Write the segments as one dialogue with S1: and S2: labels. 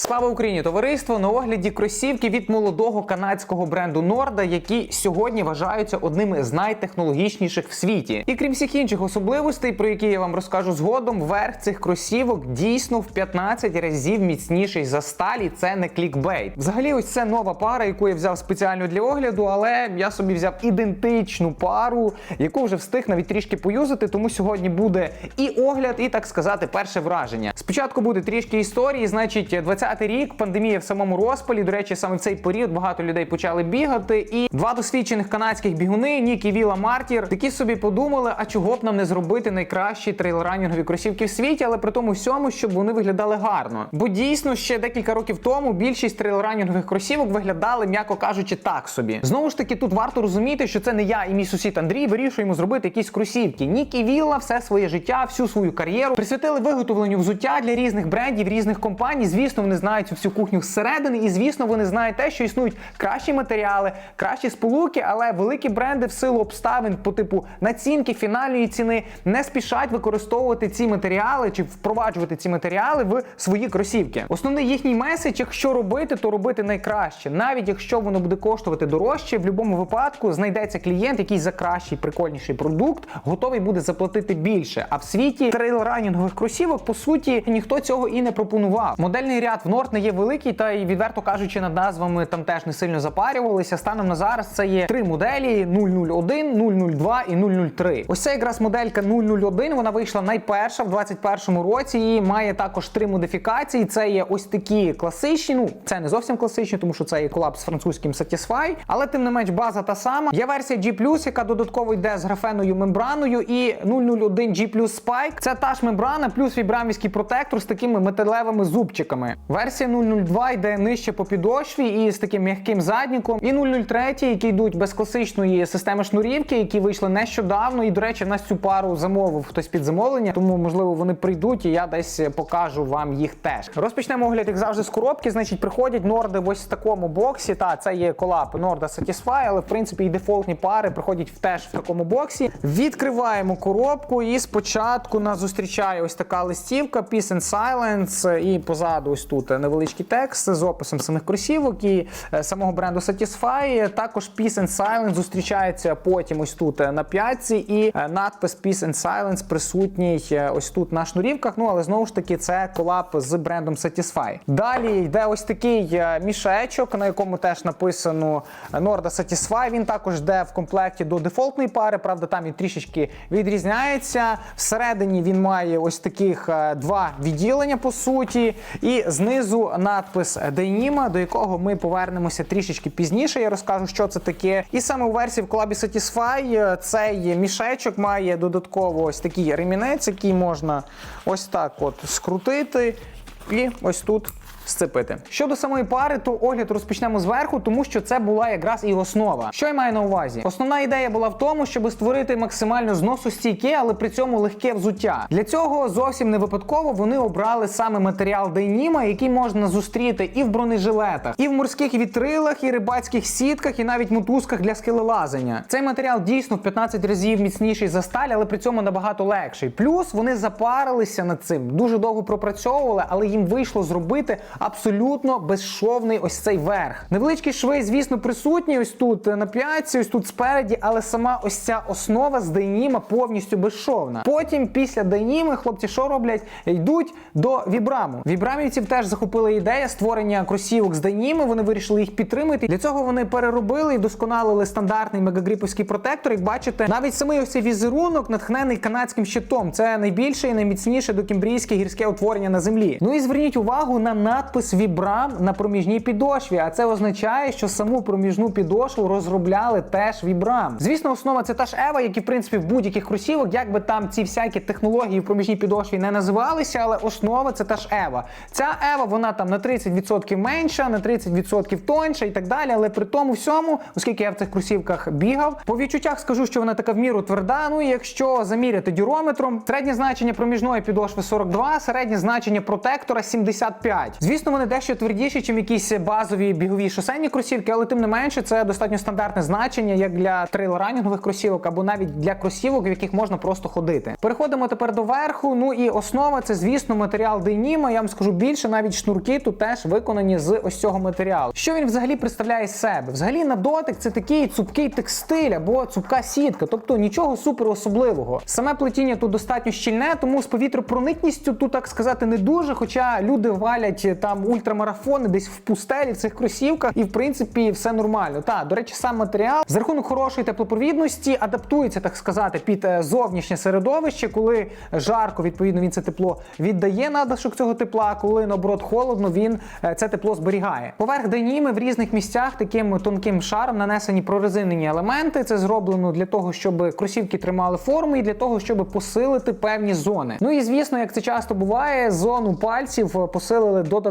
S1: Слава Україні, товариство! На огляді кросівки від молодого канадського бренду Норда, які сьогодні вважаються одними з найтехнологічніших в світі. І крім всіх інших особливостей, про які я вам розкажу згодом, верх цих кросівок дійсно в 15 разів міцніший за сталі. Це не клікбейт. Взагалі, ось це нова пара, яку я взяв спеціально для огляду, але я собі взяв ідентичну пару, яку вже встиг навіть трішки поюзати. Тому сьогодні буде і огляд, і так сказати, перше враження. Спочатку буде трішки історії, значить, 20-й рік, пандемія в самому розпалі. До речі, саме в цей період багато людей почали бігати. І два досвідчених канадських бігуни, Нік і Віла Мартір, такі собі подумали, а чого б нам не зробити найкращі трейлранінгові кросівки в світі, але при тому всьому, щоб вони виглядали гарно. Бо дійсно ще декілька років тому більшість трейлранінгових кросівок виглядали, м'яко кажучи, так собі. Знову ж таки, тут варто розуміти, що це не я і мій сусід Андрій вирішуємо зробити якісь кросівки. Нік і Віла все своє життя, всю свою кар'єру присвятили виготовленню взуття для різних брендів, різних компаній. Звісно, вони знають цю всю кухню зсередини, і звісно, вони знають те, що існують кращі матеріали, кращі сполуки, але великі бренди в силу обставин по типу націнки, фінальної ціни не спішать використовувати ці матеріали чи впроваджувати ці матеріали в свої кросівки. Основний їхній меседж, якщо робити, то робити найкраще. Навіть якщо воно буде коштувати дорожче, в будь-якому випадку знайдеться клієнт, який за кращий, прикольніший продукт готовий буде заплатити більше. А в світі трейлранінгових кросівок, по суті, ніхто цього і не пропонував. Модельний ряд в Норд не є великий, та й відверто кажучи, над назвами там теж не сильно запарювалися. Станом на зараз це є три моделі: 001, 002 і 003. Ось це якраз моделька 001, Вона вийшла найперша в 21-му році. і має також три модифікації. Це є ось такі класичні. Ну це не зовсім класичні, тому що це є колаб з французьким Satisfy, але тим не менш база та сама. Є версія G+, яка додатково йде з графеною мембраною, і 001 G Spike. Це та ж мембрана, плюс вібрамівський протектор з такими металевими зубчиками. Версія 002 йде нижче по підошві і з таким м'яким задніком. І 003, які йдуть без класичної системи шнурівки, які вийшли нещодавно. І, до речі, в нас цю пару замовив хтось під замовлення, тому можливо вони прийдуть, і я десь покажу вам їх теж. Розпочнемо огляд, як завжди, з коробки. Значить, приходять норди ось в такому боксі. Та це є колап Норда Satisfy, але в принципі і дефолтні пари приходять теж в такому боксі. Відкриваємо коробку, і спочатку нас зустрічає ось така листівка Peace and Silence, і позаду ось тут невеличкий текст з описом самих кросівок і е, самого бренду Satisfy. Також Peace and Silence зустрічається потім ось тут е, на п'ятці, і е, надпис Peace and Silence присутній ось тут на шнурівках. Ну але знову ж таки це колаб з брендом Satisfy. Далі йде ось такий мішечок, на якому теж написано Norda Satisfy. Він також йде в комплекті до дефолтної пари. Правда, там він трішечки відрізняється. Всередині він має ось таких два відділення по суті, і знизу надпис Дейніма, до якого ми повернемося трішечки пізніше. Я розкажу, що це таке. І саме у версії в колабі Satisfy е, цей мішечок має додатково ось такий ремінець, який можна ось так от скрутити. І ось тут сцепити. Щодо самої пари, то огляд розпочнемо зверху, тому що це була якраз і основа. Що я маю на увазі? Основна ідея була в тому, щоб створити максимально зносостійке, але при цьому легке взуття. Для цього зовсім не випадково вони обрали саме матеріал Дейніма, який можна зустріти і в бронежилетах, і в морських вітрилах, і рибацьких сітках, і навіть мотузках для скелелазання. Цей матеріал дійсно в 15 разів міцніший за сталь, але при цьому набагато легший. Плюс вони запарилися над цим, дуже довго пропрацьовували, але їм вийшло зробити абсолютно безшовний ось цей верх. Невеличкі шви, звісно, присутні ось тут е, на п'ятці, ось тут спереді, але сама ось ця основа з дейніма повністю безшовна. Потім, після дейніми, хлопці, що роблять? Йдуть до вібраму. Вібрамівців теж захопила ідея створення кросівок з дейніми. Вони вирішили їх підтримати. Для цього вони переробили і досконалили стандартний мегагріповський протектор. Як бачите, навіть самий ось цей візерунок натхнений канадським щитом. Це найбільше і найміцніше докімбрійське гірське утворення на землі. Ну і зверніть увагу на надпис Вібрам на проміжній підошві. А це означає, що саму проміжну підошву розробляли теж Вібрам. Звісно, основа це та ж Ева, як і в принципі в будь-яких кросівок, як би там ці всякі технології в проміжній підошві не називалися, але основа це та ж Ева. Ця Ева, вона там на 30% менша, на 30% тоньша і так далі. Але при тому всьому, оскільки я в цих кросівках бігав, по відчуттях скажу, що вона така в міру тверда. Ну і якщо заміряти дюрометром, середнє значення проміжної підошви 42, середнє значення протектора 75. Звісно, вони дещо твердіші, ніж якісь базові бігові шосейні кросівки, але тим не менше це достатньо стандартне значення як для трейл-ранінгових кросівок або навіть для кросівок, в яких можна просто ходити. Переходимо тепер до верху. Ну і основа це, звісно, матеріал Дейніма. Я вам скажу більше, навіть шнурки тут теж виконані з ось цього матеріалу. Що він взагалі представляє з себе? Взагалі на дотик це такий цупкий текстиль або цупка сітка, тобто нічого супер особливого. Саме плетіння тут достатньо щільне, тому з повітропроникністю тут так сказати не дуже. Хоча люди валять там ультрамарафони десь в пустелі в цих кросівках, і в принципі все нормально. Та до речі, сам матеріал за рахунок хорошої теплопровідності адаптується, так сказати, під е, зовнішнє середовище, коли жарко, відповідно, він це тепло віддає надлишок цього тепла, коли наоборот холодно, він е, це тепло зберігає. Поверх деніми в різних місцях таким тонким шаром нанесені прорезинені елементи. Це зроблено для того, щоб кросівки тримали форму, і для того, щоб посилити певні зони. Ну і звісно, як це часто буває, зону пальців е, посилили додатково.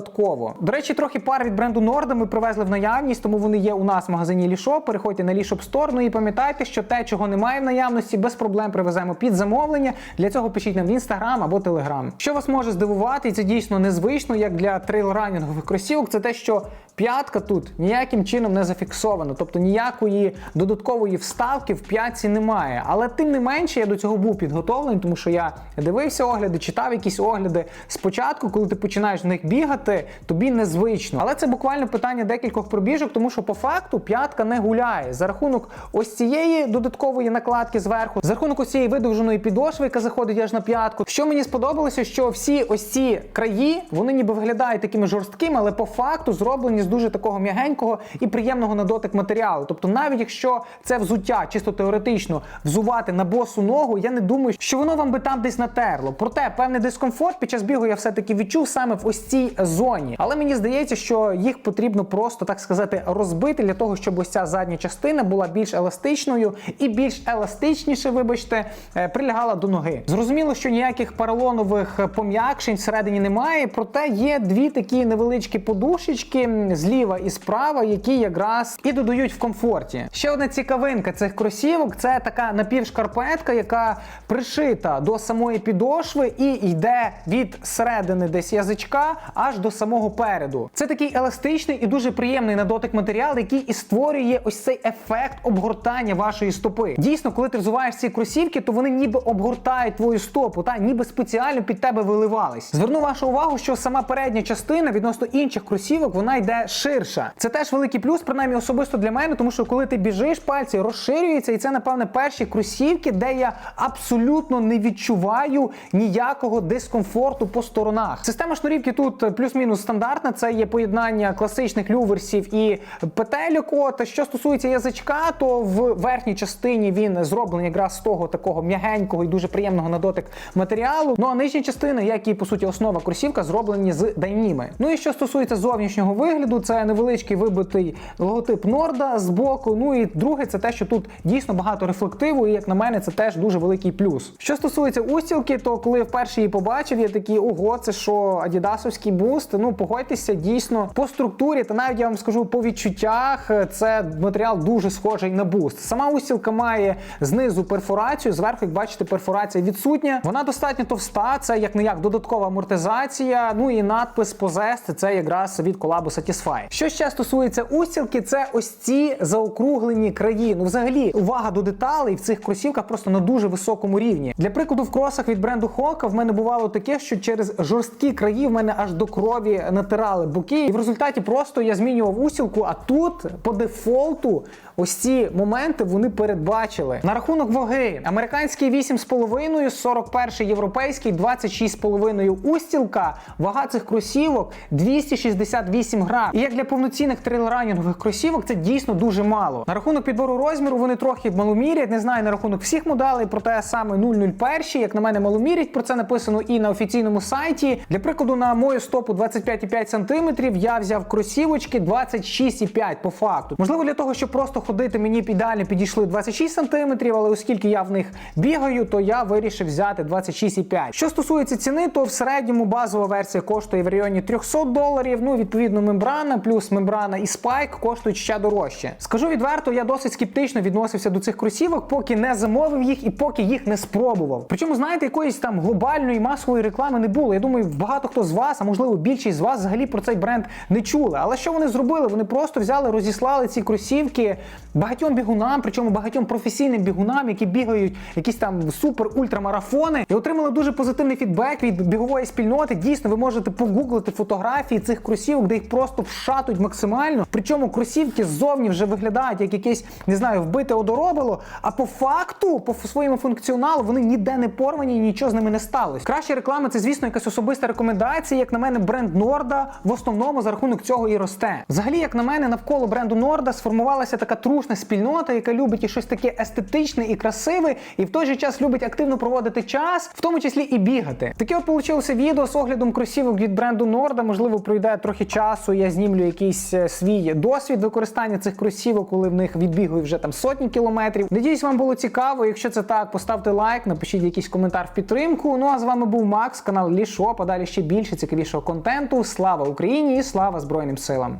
S1: До речі, трохи пар від бренду Норда ми привезли в наявність, тому вони є у нас в магазині Лішо. Переходьте на Лішоп Store. Ну і пам'ятайте, що те, чого немає в наявності, без проблем привеземо під замовлення. Для цього пишіть нам в інстаграм або телеграм. Що вас може здивувати, і це дійсно незвично, як для трейл-ранінгових кросівок, це те, що п'ятка тут ніяким чином не зафіксована, тобто ніякої додаткової вставки в п'ятці немає. Але тим не менше я до цього був підготовлений, тому що я дивився огляди, читав якісь огляди. Спочатку, коли ти починаєш в них бігати, тобі незвично. Але це буквально питання декількох пробіжок, тому що по факту п'ятка не гуляє за рахунок ось цієї додаткової накладки зверху, за рахунок ось цієї видовженої підошви, яка заходить аж на п'ятку. Що мені сподобалося, що всі ось ці краї вони ніби виглядають такими жорсткими, але по факту зроблені з дуже такого м'ягенького і приємного на дотик матеріалу. Тобто, навіть якщо це взуття чисто теоретично взувати на босу ногу, я не думаю, що воно вам би там десь натерло. Проте певний дискомфорт під час бігу я все-таки відчув саме в ось цій зоні. Але мені здається, що їх потрібно просто так сказати розбити для того, щоб ось ця задня частина була більш еластичною і більш еластичніше, вибачте, е, прилягала до ноги. Зрозуміло, що ніяких поролонових пом'якшень всередині немає, проте є дві такі невеличкі подушечки зліва і справа, які якраз і додають в комфорті. Ще одна цікавинка цих кросівок це така напівшкарпетка, яка пришита до самої підошви і йде від середини десь язичка аж до самого переду. Це такий еластичний і дуже приємний на дотик матеріал, який і створює ось цей ефект обгортання вашої стопи. Дійсно, коли ти взуваєш ці кросівки, то вони ніби обгортають твою стопу, та ніби спеціально під тебе виливались. Зверну вашу увагу, що сама передня частина відносно інших кросівок вона йде ширша. Це теж великий плюс, принаймні особисто для мене, тому що коли ти біжиш, пальці розширюються, і це, напевне, перші кросівки, де я абсолютно не відчуваю ніякого дискомфорту по сторонах. Система шнурівки тут плюс-мінус стандартна. Це є поєднання класичних люверсів і петельок. От що стосується язичка, то в верхній частині він зроблений якраз з того такого м'ягенького і дуже приємного на дотик матеріалу. Ну а нижня частина, як і по суті основа кросівка, зроблені з дайніми. Ну і що стосується зовнішнього вигляду, це невеличкий вибитий логотип Норда з боку. Ну і друге, це те, що тут дійсно багато рефлективу, і як на мене, це теж дуже великий плюс. Що стосується устілки, то коли вперше її побачив, я такий, ого, це що адідасовський буст. Ну погодьтеся, дійсно по структурі, та навіть я вам скажу по відчуттях, це матеріал дуже схожий на буст. Сама устілка має знизу перфорацію, зверху, як бачите, перфорація відсутня. Вона достатньо товста, це як не як додаткова амортизація. Ну і надпис Possessed, це якраз від колабу Satisfy. Що ще стосується устілки, це ось ці заокруглені краї. Ну, взагалі, увага до деталей в цих кросівках просто на дуже високому рівні. Для прикладу, в кросах від бренду Хока в мене бувало таке, що через жорсткі краї в мене аж до крові натирали боки. І в результаті просто я змінював устілку, а тут по дефолту ось ці моменти вони передбачили. На рахунок ваги, американський 8,5, 41 європейський 26,5 устілка. Вага цих кросівок 268 грам. І як для повноцінних трейлранінгових кросівок це дійсно дуже мало. На рахунок підбору розміру вони трохи маломірять. Не знаю на рахунок всіх моделей, проте саме 001, як на мене, маломірять. Про це написано і на офіційному сайті. Для прикладу, на мою стопу 25,5 см я взяв кросівочки 26,5 по факту. Можливо, для того, щоб просто ходити, мені ідеально підійшли 26 см, але оскільки я в них бігаю, то я вирішив взяти 26,5. Що стосується ціни, то в середньому базова версія коштує в районі 300 доларів. Ну, відповідно, мембрана мембрана, плюс мембрана і спайк коштують ще дорожче. Скажу відверто, я досить скептично відносився до цих кросівок, поки не замовив їх і поки їх не спробував. Причому, знаєте, якоїсь там глобальної масової реклами не було. Я думаю, багато хто з вас, а можливо більшість з вас, взагалі про цей бренд не чули. Але що вони зробили? Вони просто взяли, розіслали ці кросівки багатьом бігунам, причому багатьом професійним бігунам, які бігають якісь там супер-ультрамарафони, і отримали дуже позитивний фідбек від бігової спільноти. Дійсно, ви можете погуглити фотографії цих кросівок, де їх просто вшатують максимально. Причому кросівки ззовні вже виглядають як якесь, не знаю, вбите одоробило. А по факту, по своєму функціоналу, вони ніде не порвані і нічого з ними не сталося. Краще реклама це, звісно, якась особиста рекомендація. Як на мене, бренд Норда в основному за рахунок цього і росте. Взагалі, як на мене, навколо бренду Норда сформувалася така трушна спільнота, яка любить і щось таке естетичне і красиве, і в той же час любить активно проводити час, в тому числі і бігати. Таке от получилося відео з оглядом кросівок від бренду Норда. Можливо, пройде трохи часу. Я знімлю якийсь е, свій досвід використання цих кросівок, коли в них відбігаю вже там сотні кілометрів. Надіюсь, вам було цікаво. Якщо це так, поставте лайк, напишіть якийсь коментар в підтримку. Ну а з вами був Макс, канал Лішо. Подалі ще більше цікавішого контенту. Слава Україні і слава Збройним силам!